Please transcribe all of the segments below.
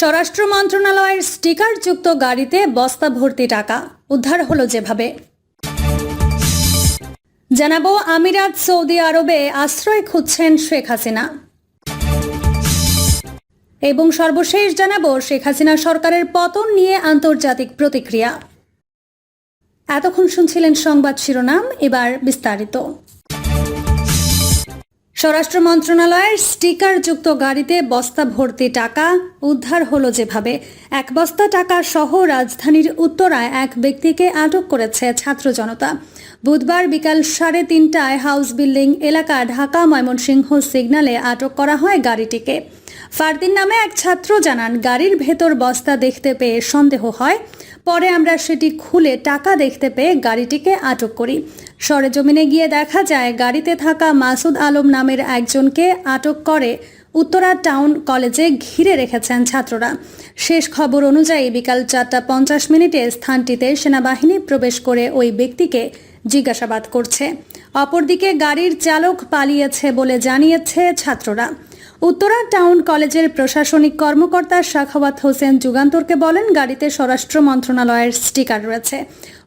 স্বরাষ্ট্র মন্ত্রণালয়ের স্টিকারযুক্ত গাড়িতে বস্তা ভর্তি টাকা। উদ্ধার হলো যেভাবে। জানাব, আমিরাত সৌদি আরবে আশ্রয় খুঁজছেন শেখ হাসিনা। এবং সর্বশেষ জানাব, শেখ হাসিনা সরকারের পতন নিয়ে আন্তর্জাতিক প্রতিক্রিয়া। এতক্ষণ শুনছিলেন সংবাদ শিরোনাম, এবার বিস্তারিত। স্বরাষ্ট্র মন্ত্রণালয়ের স্টিকারযুক্ত গাড়িতে বস্তা ভর্তি টাকা উদ্ধার হলো যেভাবে। এক বস্তা টাকা সহ রাজধানীর উত্তরায় এক ব্যক্তিকে আটক করেছে ছাত্র জনতা। বুধবার বিকাল সাড়ে তিনটায় হাউস বিল্ডিং এলাকা ঢাকা ময়মনসিংহ সিগন্যালে আটক করা হয় গাড়িটিকে। ফারদিন নামে এক ছাত্র জানান, গাড়ির ভেতর বস্তা দেখতে পেয়ে সন্দেহ হয়। পরে আমরা সেটি খুলে টাকা দেখতে পেয়ে গাড়িটিকে আটক করি। সরেজমিনে গিয়ে দেখা যায় গাড়িতে থাকা মাসুদ আলম নামের একজনকে আটক করে উত্তরা টাউন কলেজে ঘিরে রেখেছেন ছাত্ররা। শেষ খবর অনুযায়ী বিকাল চারটা পঞ্চাশ মিনিটে স্থানটিতে সেনাবাহিনী প্রবেশ করে ওই ব্যক্তিকে জিজ্ঞাসাবাদ করছে। অপরদিকে গাড়ির চালক পালিয়েছে বলে জানিয়েছে ছাত্ররা। উত্তরা টাউন কলেজের প্রশাসনিক কর্মকর্তা শাখাওয়াত হোসেন যুগান্তরকে বলেন, গাড়িতে স্বরাষ্ট্র মন্ত্রণালয়ের স্টিকার রয়েছে।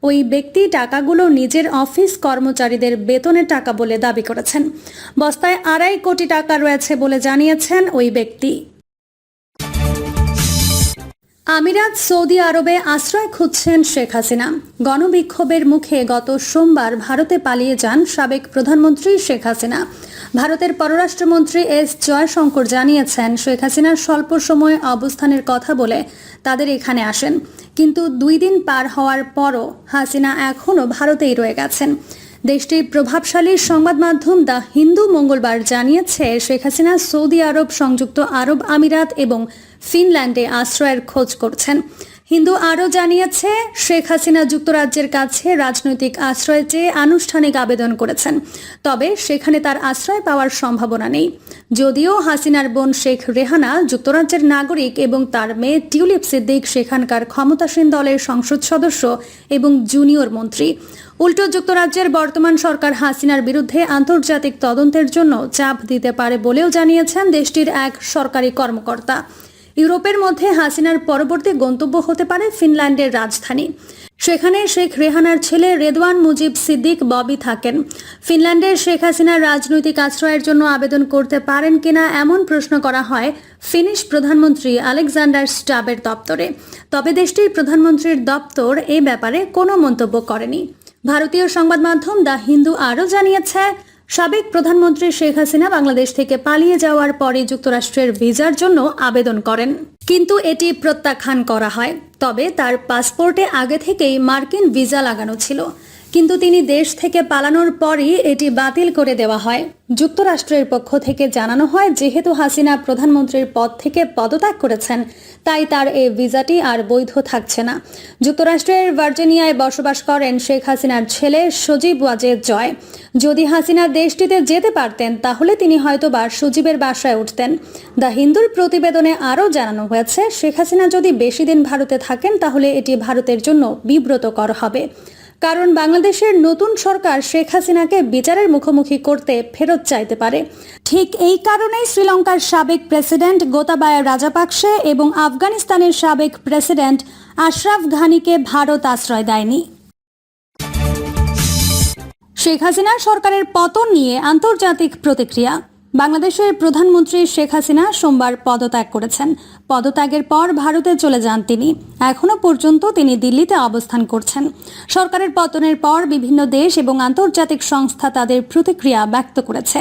ওই ব্যক্তি টাকাগুলো নিজের অফিস কর্মচারীদের বেতনের টাকা বলে দাবি করেছেন। বস্তায় আড়াই কোটি টাকা রয়েছে বলে জানিয়েছেন ওই ব্যক্তি। আমিরাত সৌদি আরবে আশ্রয় খুঁজছেন শেখ হাসিনা। গণবিক্ষোভের মুখে গত সোমবার ভারতে পালিয়ে যান সাবেক প্রধানমন্ত্রী শেখ হাসিনা। ভারতের পররাষ্ট্রমন্ত্রী এস জয়শঙ্কর জানিয়েছেন, শেখ হাসিনার স্বল্প সময় অবস্থানের কথা বলে তাদের এখানে আসেন। কিন্তু দুই দিন পার হওয়ার পরও হাসিনা এখনও ভারতেই রয়ে গেছেন। দেশটির প্রভাবশালী সংবাদ মাধ্যম দ্য হিন্দু মঙ্গলবার জানিয়েছে, শেখ হাসিনা সৌদি আরব সংযুক্ত আরব আমিরাত এবং ফিনল্যান্ডে আশ্রয়ের খোঁজ করছেন। হিন্দু আরও জানিয়েছে, শেখ হাসিনা যুক্তরাজ্যের কাছে রাজনৈতিক আশ্রয় চেয়ে আনুষ্ঠানিক আবেদন করেছেন। তবে সেখানে তার আশ্রয় পাওয়ার সম্ভাবনা নেই। যদিও হাসিনার বোন শেখ রেহানা যুক্তরাজ্যের নাগরিক এবং তার মেয়ে টিউলিপ সিদ্দিক সেখানকার ক্ষমতাসীন দলের সংসদ সদস্য এবং জুনিয়র মন্ত্রী। উল্টো যুক্তরাজ্যের বর্তমান সরকার হাসিনার বিরুদ্ধে আন্তর্জাতিক তদন্তের জন্য চাপ দিতে পারে বলেও জানিয়েছেন দেশটির এক সরকারি কর্মকর্তা। ইউরোপের মধ্যে হাসিনার পরবর্তী গন্তব্য হতে পারে ফিনল্যান্ডের রাজধানী। সেখানে শেখ রেহানার ছেলে রেদওয়ান মুজিব সিদ্দিক ববি থাকেন। ফিনল্যান্ডের শেখ হাসিনার রাজনৈতিক আশ্রয়ের জন্য আবেদন করতে পারেন কিনা এমন প্রশ্ন করা হয় ফিনিশ প্রধানমন্ত্রী আলেকজান্ডার স্টাবের দপ্তরে। তবে দেশটির প্রধানমন্ত্রীর দপ্তর এ ব্যাপারে কোনো মন্তব্য করেনি। ভারতীয় সংবাদ মাধ্যম দ্য হিন্দু আরও জানিয়েছে সাবেক প্রধানমন্ত্রী শেখ হাসিনা বাংলাদেশ থেকে পালিয়ে যাওয়ার পরে যুক্তরাষ্ট্রের ভিসার জন্য আবেদন করেন। কিন্তু এটি প্রত্যাখ্যান করা হয়। তবে তার পাসপোর্টে আগে থেকেই মার্কিন ভিসা লাগানো ছিল। কিন্তু তিনি দেশ থেকে পালানোর পরই এটি বাতিল করে দেওয়া হয়। যুক্তরাষ্ট্রের পক্ষ থেকে জানানো হয়, যেহেতু হাসিনা প্রধানমন্ত্রীর পদ থেকে পদত্যাগ করেছেন, তাই তার এই ভিসাটি আর বৈধ থাকছে না। যুক্তরাষ্ট্রের ভার্জিনিয়ায় বসবাস করেন শেখ হাসিনার ছেলে সজীব ওয়াজেদ জয়। যদি হাসিনা দেশটিতে যেতে পারতেন, তাহলে তিনি হয়তো বা সজীবের বাসায় উঠতেন। দ্য হিন্দুর প্রতিবেদনে আরও জানানো হয়েছে, শেখ হাসিনা যদি বেশি দিন ভারতে থাকেন, তাহলে এটি ভারতের জন্য বিব্রতকর হবে। কারণ বাংলাদেশের নতুন সরকার শেখ হাসিনাকে বিচারের মুখোমুখি করতে ফেরত চাইতে পারে। ঠিক এই কারণেই শ্রীলঙ্কার সাবেক প্রেসিডেন্ট গোতাবায়া রাজাপাকসে এবং আফগানিস্তানের সাবেক প্রেসিডেন্ট আশরাফ ঘানিকে ভারত আশ্রয় দেয়নি। শেখ হাসিনার সরকারের পতন নিয়ে আন্তর্জাতিক প্রতিক্রিয়া। বাংলাদেশের প্রধানমন্ত্রী শেখ হাসিনা সোমবার পদত্যাগ করেছেন। পদত্যাগের পর ভারতে চলে যান তিনি। এখনও পর্যন্ত তিনি দিল্লিতে অবস্থান করছেন। সরকারের পতনের পর বিভিন্ন দেশ এবং আন্তর্জাতিক সংস্থা তাদের প্রতিক্রিয়া ব্যক্ত করেছে।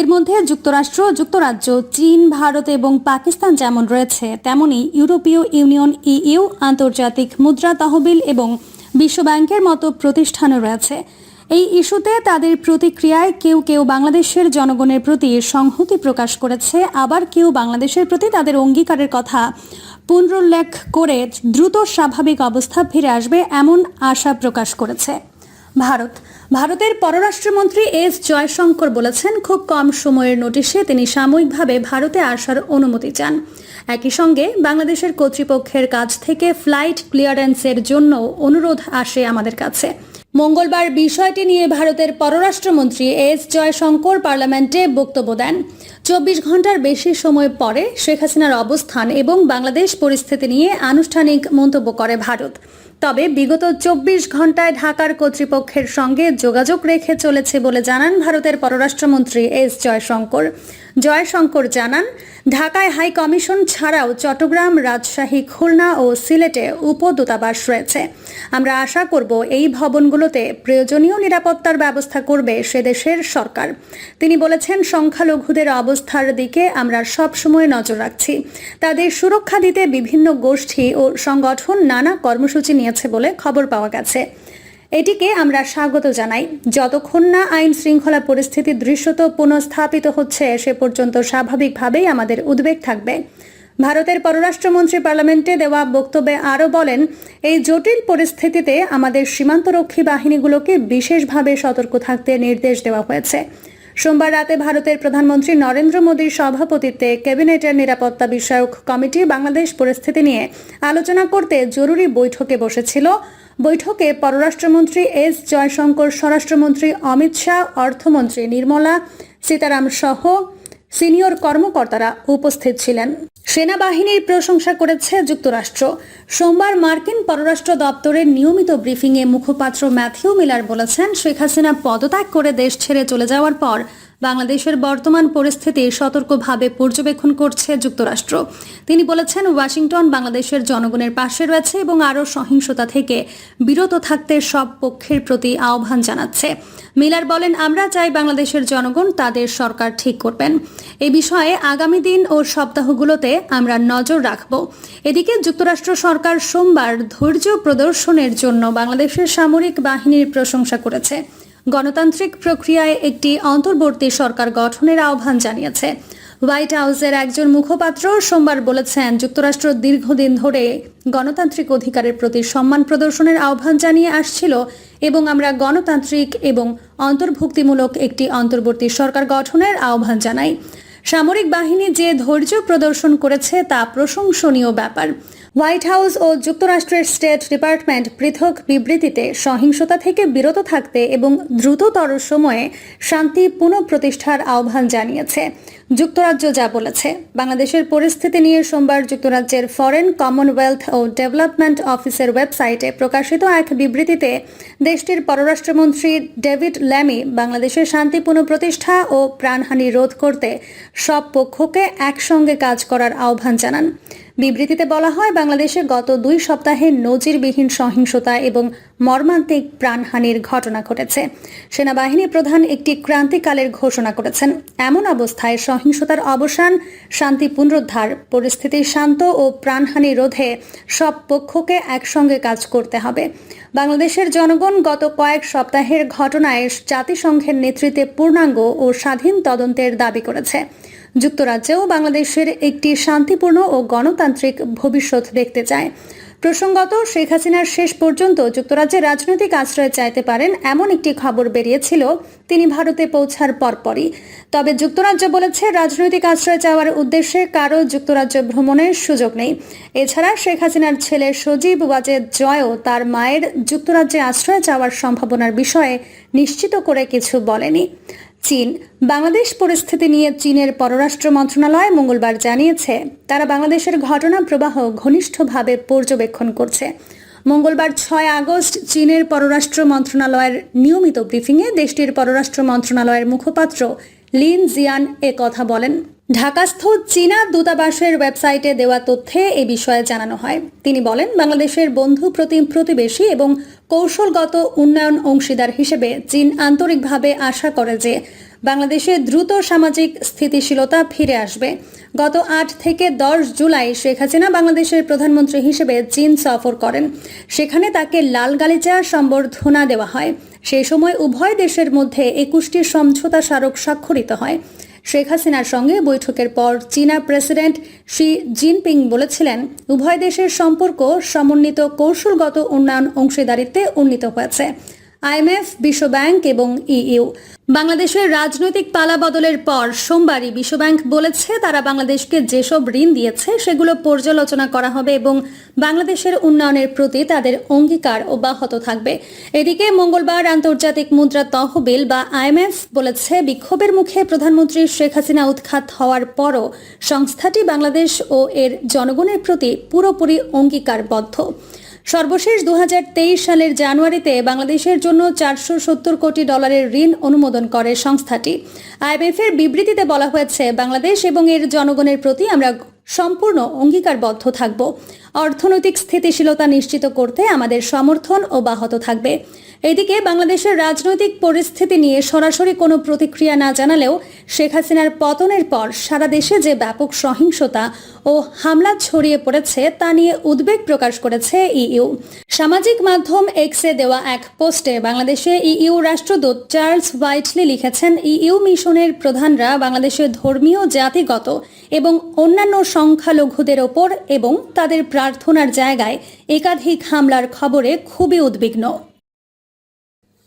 এর মধ্যে যুক্তরাষ্ট্র, যুক্তরাজ্য, চীন, ভারত এবং পাকিস্তান যেমন রয়েছে, তেমনি ইউরোপীয় ইউনিয়ন, ইইউ, আন্তর্জাতিক মুদ্রা তহবিল এবং বিশ্বব্যাংকের মতো প্রতিষ্ঠানও রয়েছে। এই ইস্যুতে তাদের প্রতিক্রিয়ায় কেউ কেউ বাংলাদেশের জনগণের প্রতি সংহতি প্রকাশ করেছে, আবার কেউ বাংলাদেশের প্রতি তাদের অঙ্গীকারের কথা। পুনরুল্লেখ করে দ্রুত স্বাভাবিক অবস্থা ফিরে আসবে এমন আশা প্রকাশ করেছে ভারত। ভারতের পররাষ্ট্রমন্ত্রী এস জয়শঙ্কর বলেছেন, খুব কম সময়ের নোটিশে তিনি সাময়িকভাবে ভারতে আসার অনুমতি চান। একই সঙ্গে বাংলাদেশের কর্তৃপক্ষের কাছ থেকে ফ্লাইট ক্লিয়ারেন্সের জন্য অনুরোধ আসে আমাদের কাছে। মঙ্গলবার বিষয়টি নিয়ে ভারতের পররাষ্ট্রমন্ত্রী এস জয়শঙ্কর পার্লামেন্টে বক্তব্য দেন। চব্বিশ ঘণ্টার বেশি সময় পরে শেখ হাসিনার অবস্থান এবং বাংলাদেশ পরিস্থিতি নিয়ে আনুষ্ঠানিক মন্তব্য করে ভারত। তবে বিগত চব্বিশ ঘন্টায় ঢাকার কর্তৃপক্ষের সঙ্গে যোগাযোগ রেখে চলেছে বলে জানান ভারতের পররাষ্ট্রমন্ত্রী এস জয়শঙ্কর। জয়শঙ্কর জানান, ঢাকায় হাই কমিশন ছাড়াও চট্টগ্রাম, রাজশাহী, খুলনা ও সিলেটে উপদূতাবাস রয়েছে। আমরা আশা করব এই ভবনগুলোতে প্রয়োজনীয় নিরাপত্তার ব্যবস্থা করবে সে দেশের সরকার। তিনি বলেছেন, সংখ্যালঘুদের অবস্থার দিকে আমরা সবসময় নজর রাখছি। তাদের সুরক্ষা দিতে বিভিন্ন গোষ্ঠী ও সংগঠন নানা কর্মসূচি নিয়েছে বলে খবর পাওয়া গেছে। এটিকে আমরা স্বাগত জানাই। যতক্ষণ না আইন শৃঙ্খলা পরিস্থিতি দৃশ্যত পুনঃস্থাপিত হচ্ছে, সে পর্যন্ত স্বাভাবিকভাবেই আমাদের উদ্বেগ থাকবে। ভারতের পররাষ্ট্রমন্ত্রী পার্লামেন্টে দেওয়া বক্তব্যে আরও বলেন, এই জটিল পরিস্থিতিতে আমাদের সীমান্তরক্ষী বাহিনীগুলোকে বিশেষভাবে সতর্ক থাকতে নির্দেশ দেওয়া হয়েছে। সোমবার রাতে ভারতের প্রধানমন্ত্রী নরেন্দ্র মোদীর সভাপতিত্বে ক্যাবিনেটের নিরাপত্তা বিষয়ক কমিটি বাংলাদেশ পরিস্থিতি নিয়ে আলোচনা করতে জরুরি বৈঠকে বসেছিল। বৈঠকে পররাষ্ট্রমন্ত্রী এস জয়শঙ্কর, স্বরাষ্ট্রমন্ত্রী অমিত শাহ, অর্থমন্ত্রী নির্মলা সীতারাম সহ সিনিয়র কর্মকর্তারা উপস্থিত ছিলেন। সেনাবাহিনীর প্রশংসা করেছে যুক্তরাষ্ট্র। সোমবার মার্কিন পররাষ্ট্র দপ্তরের নিয়মিত ব্রিফিংয়ে মুখপাত্র ম্যাথিউ মিলার বলেছেন, শেখ হাসিনা পদত্যাগ করে দেশ ছেড়ে চলে যাওয়ার পর বাংলাদেশের বর্তমান পরিস্থিতি সতর্কভাবে পর্যবেক্ষণ করছে যুক্তরাষ্ট্র। তিনি বলেছেন, ওয়াশিংটন বাংলাদেশের জনগণের পাশে রয়েছে এবং আরও সহিংসতা থেকে বিরত থাকতে সব পক্ষের প্রতি আহ্বান জানাচ্ছে। মিলার বলেন, আমরা চাই বাংলাদেশের জনগণ তাদের সরকার ঠিক করবেন। এ বিষয়ে আগামী দিন ও সপ্তাহগুলোতে আমরা নজর রাখব। এদিকে যুক্তরাষ্ট্র সরকার সোমবার ধৈর্য প্রদর্শনের জন্য বাংলাদেশের সামরিক বাহিনীর প্রশংসা করেছে। গণতান্ত্রিক প্রক্রিয়ায় একটি অন্তর্বর্তী সরকার গঠনের আহ্বান জানিয়েছে। হোয়াইট হাউসের একজন মুখপাত্র সোমবার বলেছেন, যুক্তরাষ্ট্র দীর্ঘদিন ধরে গণতান্ত্রিক অধিকারের প্রতি সম্মান প্রদর্শনের আহ্বান জানিয়ে আসছিল এবং আমরা গণতান্ত্রিক এবং অন্তর্ভুক্তিমূলক একটি অন্তর্বর্তী সরকার গঠনের আহ্বান জানাই। সামরিক বাহিনী যে ধৈর্য প্রদর্শন করেছে তা প্রশংসনীয় ব্যাপার। হোয়াইট হাউস ও যুক্তরাষ্ট্রের স্টেট ডিপার্টমেন্ট পৃথক বিবৃতিতে সহিংসতা থেকে বিরত থাকতে এবং দ্রুততর সময়ে শান্তি পুনঃপ্রতিষ্ঠার আহ্বান জানিয়েছে। যুক্তরাজ্য যা বলেছে, বাংলাদেশের পরিস্থিতি নিয়ে সোমবার যুক্তরাজ্যের ফরেন কমনওয়েলথ ও ডেভেলপমেন্ট অফিসের ওয়েবসাইটে প্রকাশিত এক বিবৃতিতে দেশটির পররাষ্ট্রমন্ত্রী ডেভিড ল্যামি বাংলাদেশের শান্তি পুনঃপ্রতিষ্ঠা ও প্রাণহানি রোধ করতে সব পক্ষকে একসঙ্গে কাজ করার আহ্বান জানান। বিবৃতিতে বলা হয়, বাংলাদেশে গত দুই সপ্তাহে নজিরবিহীন সহিংসতা এবং মর্মান্তিক প্রাণহানির ঘটনা ঘটেছে। সেনাবাহিনী প্রধান একটি ক্রান্তিকালের ঘোষণা করেছেন, এমন অবস্থায় সহিংসতার অবসান, শান্তি পুনরুদ্ধার, পরিস্থিতি শান্ত ও প্রাণহানি রোধে সব পক্ষকে একসঙ্গে কাজ করতে হবে। বাংলাদেশের জনগণ গত কয়েক সপ্তাহের ঘটনায় জাতিসংঘের নেতৃত্বে পূর্ণাঙ্গ ও স্বাধীন তদন্তের দাবি করেছে। যুক্তরাজ্যেও বাংলাদেশের একটি শান্তিপূর্ণ ও গণতান্ত্রিক ভবিষ্যৎ দেখতে চায়। প্রসঙ্গত, শেখ হাসিনার শেষ পর্যন্ত যুক্তরাজ্যে রাজনৈতিক আশ্রয় চাইতে পারেন এমন একটি খবর বেরিয়েছিল, তিনি ভারতে পৌঁছার পরপরই। তবে যুক্তরাজ্য বলেছে, রাজনৈতিক আশ্রয় চাওয়ার উদ্দেশ্যে কারও যুক্তরাজ্য ভ্রমণের সুযোগ নেই। এছাড়া, শেখ হাসিনার ছেলে সজীব ওয়াজেদ জয়ও তার মায়ের যুক্তরাজ্যে আশ্রয় চাওয়ার সম্ভাবনার বিষয়ে নিশ্চিত করে কিছু বলেনি। চীন, বাংলাদেশ পরিস্থিতি নিয়ে চীনের পররাষ্ট্র মন্ত্রণালয় মঙ্গলবার জানিয়েছে, তারা বাংলাদেশের ঘটনা প্রবাহ ঘনিষ্ঠভাবে পর্যবেক্ষণ করছে। মঙ্গলবার ছয় আগস্ট চীনের পররাষ্ট্র মন্ত্রণালয়ের নিয়মিত ব্রিফিংয়ে দেশটির পররাষ্ট্র মন্ত্রণালয়ের মুখপাত্র লিন জিয়ান এ কথা বলেন। ঢাকাস্থ চীনা দূতাবাসের ওয়েবসাইটে দেওয়া তথ্যে এ বিষয়ে জানানো হয়। তিনি বলেন, বাংলাদেশের বন্ধু প্রতি, প্রতিবেশী এবং কৌশলগত উন্নয়ন অংশীদার হিসেবে চীন আন্তরিকভাবে আশা করে যে বাংলাদেশে দ্রুত সামাজিক স্থিতিশীলতা ফিরে আসবে। গত আট থেকে দশ জুলাই শেখ হাসিনা বাংলাদেশের প্রধানমন্ত্রী হিসেবে চীন সফর করেন। সেখানে তাকে লাল গালিচা সম্বর্ধনা দেওয়া হয়। সেই সময় উভয় দেশের মধ্যে একুশটি সমঝোতা স্মারক স্বাক্ষরিত হয়। শেখ হাসিনার সঙ্গে বৈঠকের পর চীনা প্রেসিডেন্ট শি জিনপিং বলেছিলেন, উভয় দেশের সম্পর্ক সমন্বিত কৌশলগত উন্নয়ন অংশীদারিত্বে উন্নীত হয়েছে। আইএমএফ, বিশ্বব্যাংক এবং ইইউ। বাংলাদেশের রাজনৈতিক পালাবদলের পর সোমবারই বিশ্বব্যাংক বলেছে তারা বাংলাদেশকে যেসব ঋণ দিয়েছে সেগুলো পর্যালোচনা করা হবে এবং বাংলাদেশের উন্নয়নের প্রতি তাদের অঙ্গীকার অব্যাহত থাকবে। এদিকে মঙ্গলবার আন্তর্জাতিক মুদ্রা তহবিল বা আইএমএফ বলেছে, বিক্ষোভের মুখে প্রধানমন্ত্রী শেখ হাসিনা উৎখাত হওয়ার পরও সংস্থাটি বাংলাদেশ ও এর জনগণের প্রতি পুরোপুরি অঙ্গীকারবদ্ধ। সর্বশেষ দু হাজার তেইশ সালের জানুয়ারিতে বাংলাদেশের জন্য চারশো সত্তর কোটি ডলারের ঋণ অনুমোদন করে সংস্থাটি। আইএমএফের বিবৃতিতে বলা হয়েছে, বাংলাদেশ এবং এর জনগণের প্রতি আমরা সম্পূর্ণ অঙ্গীকারবদ্ধ থাকব। অর্থনৈতিক স্থিতিশীলতা নিশ্চিত করতে আমাদের সমর্থন অব্যাহত থাকবে। এদিকে বাংলাদেশের রাজনৈতিক পরিস্থিতি নিয়ে সরাসরি কোনো প্রতিক্রিয়া না জানালেও শেখ হাসিনার পতনের পর সারা দেশে যে ব্যাপক সহিংসতা ও হামলা ছড়িয়ে পড়েছে তা নিয়ে উদ্বেগ প্রকাশ করেছে ইইউ। সামাজিক মাধ্যম এক্সে দেওয়া এক পোস্টে বাংলাদেশে ইইউ রাষ্ট্রদূত চার্লস হোয়াইটলি লিখেছেন, ইইউ মিশনের প্রধানরা বাংলাদেশের ধর্মীয়, জাতিগত এবং অন্যান্য সংখ্যালঘুদের ওপর এবং তাদের প্রার্থনার জায়গায় একাধিক হামলার খবরে খুবই উদ্বিগ্ন।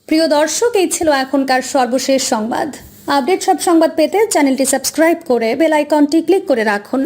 প্রিয় দর্শক, এই ছিল এখনকার সর্বশেষ সংবাদ। আপডেট সব সংবাদ পেতে চ্যানেলটি সাবস্ক্রাইব করে বেল আইকনটি ক্লিক করে রাখুন।